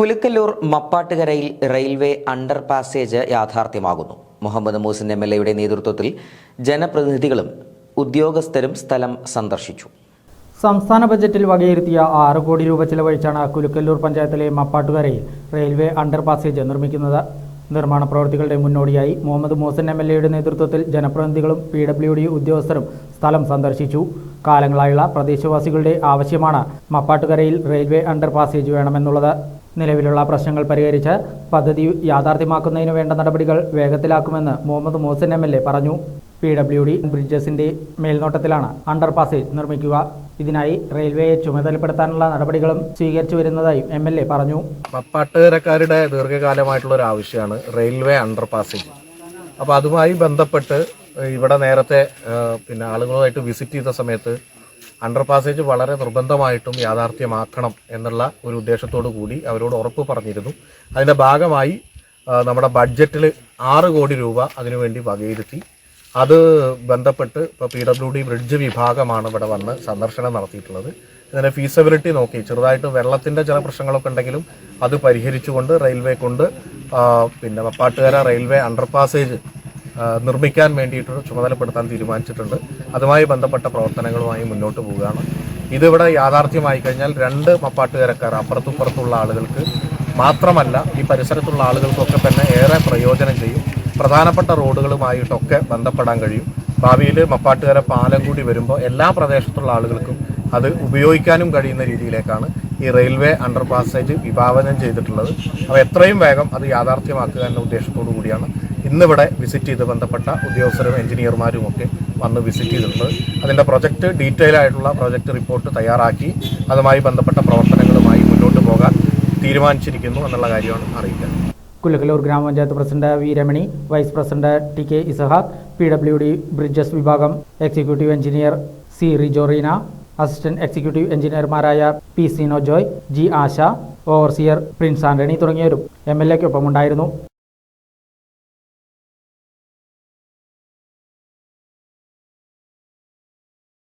കുലുക്കല്ലൂർ മപ്പാട്ടുകരയിൽ railway under passage യാഥാർത്ഥ്യമാകുന്നു. Muhammad Muhsin M L എയുടെ നേതൃത്വത്തിൽ ജനപ്രതിനിധികളും ഉദ്യോഗസ്ഥരും സ്ഥലം സന്ദർശിച്ചു. സംസ്ഥാന ബജറ്റിൽ വകയിരുത്തിയ ആറ് കോടി രൂപ ചെലവഴിച്ചാണ് കുലുക്കല്ലൂർ പഞ്ചായത്തിലെ മപ്പാട്ടുകരയിൽ റെയിൽവേ അണ്ടർ പാസേജ് നിർമ്മിക്കുന്നത്. നിർമ്മാണ പ്രവൃത്തികളുടെ മുന്നോടിയായി മുഹമ്മദ് മൂസൻ എം എൽ എയുടെ നേതൃത്വത്തിൽ ജനപ്രതിനിധികളും പി ഡബ്ല്യു ഡി ഉദ്യോഗസ്ഥരും സ്ഥലം സന്ദർശിച്ചു. കാലങ്ങളായുള്ള പ്രദേശവാസികളുടെ ആവശ്യമാണ് മപ്പാട്ടുകരയിൽ റെയിൽവേ അണ്ടർ പാസേജ് വേണമെന്നുള്ളത്. നിലവിലുള്ള പ്രശ്നങ്ങൾ പരിഹരിച്ച് പദ്ധതി യാഥാർത്ഥ്യമാക്കുന്നതിന് വേണ്ട നടപടികൾ വേഗത്തിലാക്കുമെന്ന് Muhammed Muhsin M L A പറഞ്ഞു. പി ഡബ്ല്യു ഡി ബ്രിഡ്ജസിന്റെ മേൽനോട്ടത്തിലാണ് അണ്ടർ പാസേജ് നിർമ്മിക്കുക. ഇതിനായി റെയിൽവേയെ ചുമതലപ്പെടുത്താനുള്ള നടപടികളും സ്വീകരിച്ചു വരുന്നതായും എം എൽ എ പറഞ്ഞു. മപ്പാട്ടുകരക്കാരുടെ ദീർഘകാലമായിട്ടുള്ള ഒരു ആവശ്യമാണ് റെയിൽവേ അണ്ടർ പാസേജ് അപ്പോൾ അതുമായി ബന്ധപ്പെട്ട് ഇവിടെ നേരത്തെ പിന്നെ ആളുകളുമായിട്ട് വിസിറ്റ് ചെയ്ത സമയത്ത് അണ്ടർ പാസേജ് വളരെ നിർബന്ധമായിട്ടും യാഥാർത്ഥ്യമാക്കണം എന്നുള്ള ഒരു ഉദ്ദേശത്തോടു കൂടി അവരോട് ഉറപ്പ് പറഞ്ഞിരുന്നു. അതിന്റെ ഭാഗമായി നമ്മുടെ ബഡ്ജറ്റിൽ ആറ് കോടി രൂപ അതിനുവേണ്ടി വകയിരുത്തി. അത് ബന്ധപ്പെട്ട് ഇപ്പോൾ പി ഡബ്ല്യു ഡി ബ്രിഡ്ജ് വിഭാഗമാണ് ഇവിടെ വന്ന് സന്ദർശനം നടത്തിയിട്ടുള്ളത്. ഇതിന്റെ ഫീസബിലിറ്റി നോക്കി ചെറുതായിട്ട് വെള്ളത്തിന്റെ ചില പ്രശ്നങ്ങളൊക്കെ ഉണ്ടെങ്കിലും അത് പരിഹരിച്ചുകൊണ്ട് റെയിൽവേ കൊണ്ട് പിന്നെ മപ്പാട്ടുകര റെയിൽവേ അണ്ടർ പാസേജ് നിർമ്മിക്കാൻ വേണ്ടിയിട്ട് ചുമതലപ്പെടുത്താൻ തീരുമാനിച്ചിട്ടുണ്ട്. അതുമായി ബന്ധപ്പെട്ട പ്രവർത്തനങ്ങളുമായി മുന്നോട്ട് പോവുകയാണ്. ഇതിവിടെ യാഥാർത്ഥ്യമായി കഴിഞ്ഞാൽ രണ്ട് മപ്പാട്ടുകരക്കാർ അപ്പുറത്തുപ്പുറത്തുള്ള ആളുകൾക്ക് മാത്രമല്ല ഈ പരിസരത്തുള്ള ആളുകൾക്കൊക്കെ തന്നെ ഏറെ പ്രയോജനം ചെയ്യും. പ്രധാനപ്പെട്ട റോഡുകളുമായിട്ടൊക്കെ ബന്ധപ്പെടാൻ കഴിയും. ഭാവിയിൽ മപ്പാട്ടുകര പാലം കൂടി വരുമ്പോൾ എല്ലാ പ്രദേശത്തുള്ള ആളുകൾക്കും അത് ഉപയോഗിക്കാനും കഴിയുന്ന രീതിയിലേക്കാണ് ഈ റെയിൽവേ അണ്ടർ പാസേജ് വിഭാവനം ചെയ്തിട്ടുള്ളത്. അപ്പോൾ എത്രയും വേഗം അത് യാഥാർത്ഥ്യമാക്കുക എന്ന ഉദ്ദേശത്തോടു കൂടിയാണ് ഇന്നിവിടെ വിസിറ്റ് ചെയ്ത് ബന്ധപ്പെട്ട ഉദ്യോഗസ്ഥരും എഞ്ചിനീയർമാരും ഒക്കെ വന്ന് വിസിറ്റ് ചെയ്തിട്ടുണ്ട്. അതിന്റെ പ്രൊജക്റ്റ് ഡീറ്റെയിൽ ആയിട്ടുള്ള പ്രൊജക്റ്റ് റിപ്പോർട്ട് തയ്യാറാക്കി അതുമായി ബന്ധപ്പെട്ട പ്രവർത്തനങ്ങളുമായി മുന്നോട്ട് പോകാൻ തീരുമാനിച്ചിരിക്കുന്നു എന്നുള്ള കാര്യമാണ് അറിയിക്കുന്നത് കുലക്കലൂർ ഗ്രാമപഞ്ചായത്ത് president V Ramani vice president T K Ishaq P W D bridges വിഭാഗം executive engineer C Rijoreena assistant executive എഞ്ചിനീയർമാരായ P Sino Joy G Asha overseer Prince Antony തുടങ്ങിയവരും എം എൽ എക്കൊപ്പമുണ്ടായിരുന്നു